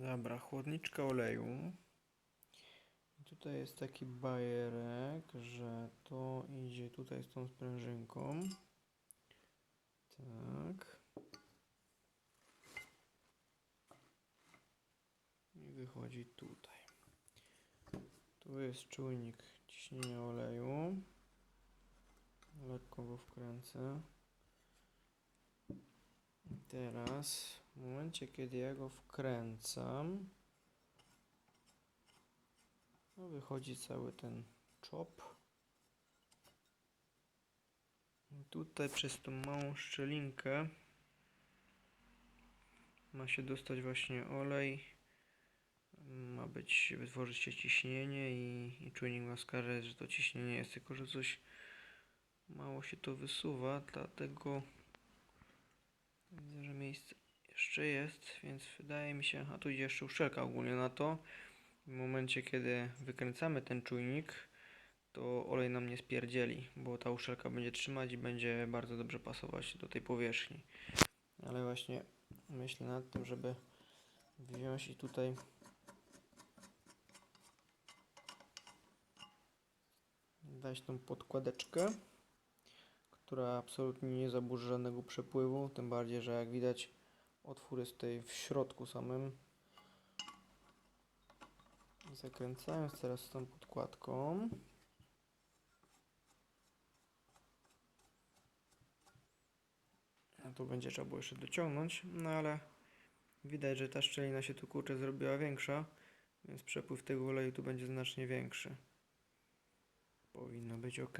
Dobra, chłodniczka oleju. I tutaj jest taki bajerek, że to idzie tutaj z tą sprężynką. Tak. I wychodzi tutaj. Tu jest czujnik ciśnienia oleju. Lekko go wkręcę. I teraz, w momencie kiedy ja go wkręcam, no wychodzi cały ten czop. I tutaj przez tą małą szczelinkę ma się dostać właśnie olej. Ma być, wytworzyć się ciśnienie i, i czujnik ma wskazać, że to ciśnienie jest, tylko że coś mało się to wysuwa, dlatego widzę, że miejsce jeszcze jest, więc wydaje mi się, a tu idzie jeszcze uszczelka ogólnie na to. W momencie, kiedy wykręcamy ten czujnik, to olej nam nie spierdzieli, bo ta uszczelka będzie trzymać i będzie bardzo dobrze pasować do tej powierzchni. Ale właśnie myślę nad tym, żeby wziąć i tutaj dać tą podkładeczkę, która absolutnie nie zaburzy żadnego przepływu, tym bardziej, że jak widać otwór jest tutaj w środku samym. Zakręcając teraz tą podkładką. A tu będzie trzeba było jeszcze dociągnąć, no ale widać, że ta szczelina się tu kurczę zrobiła większa, więc przepływ tego oleju tu będzie znacznie większy. Powinno być ok.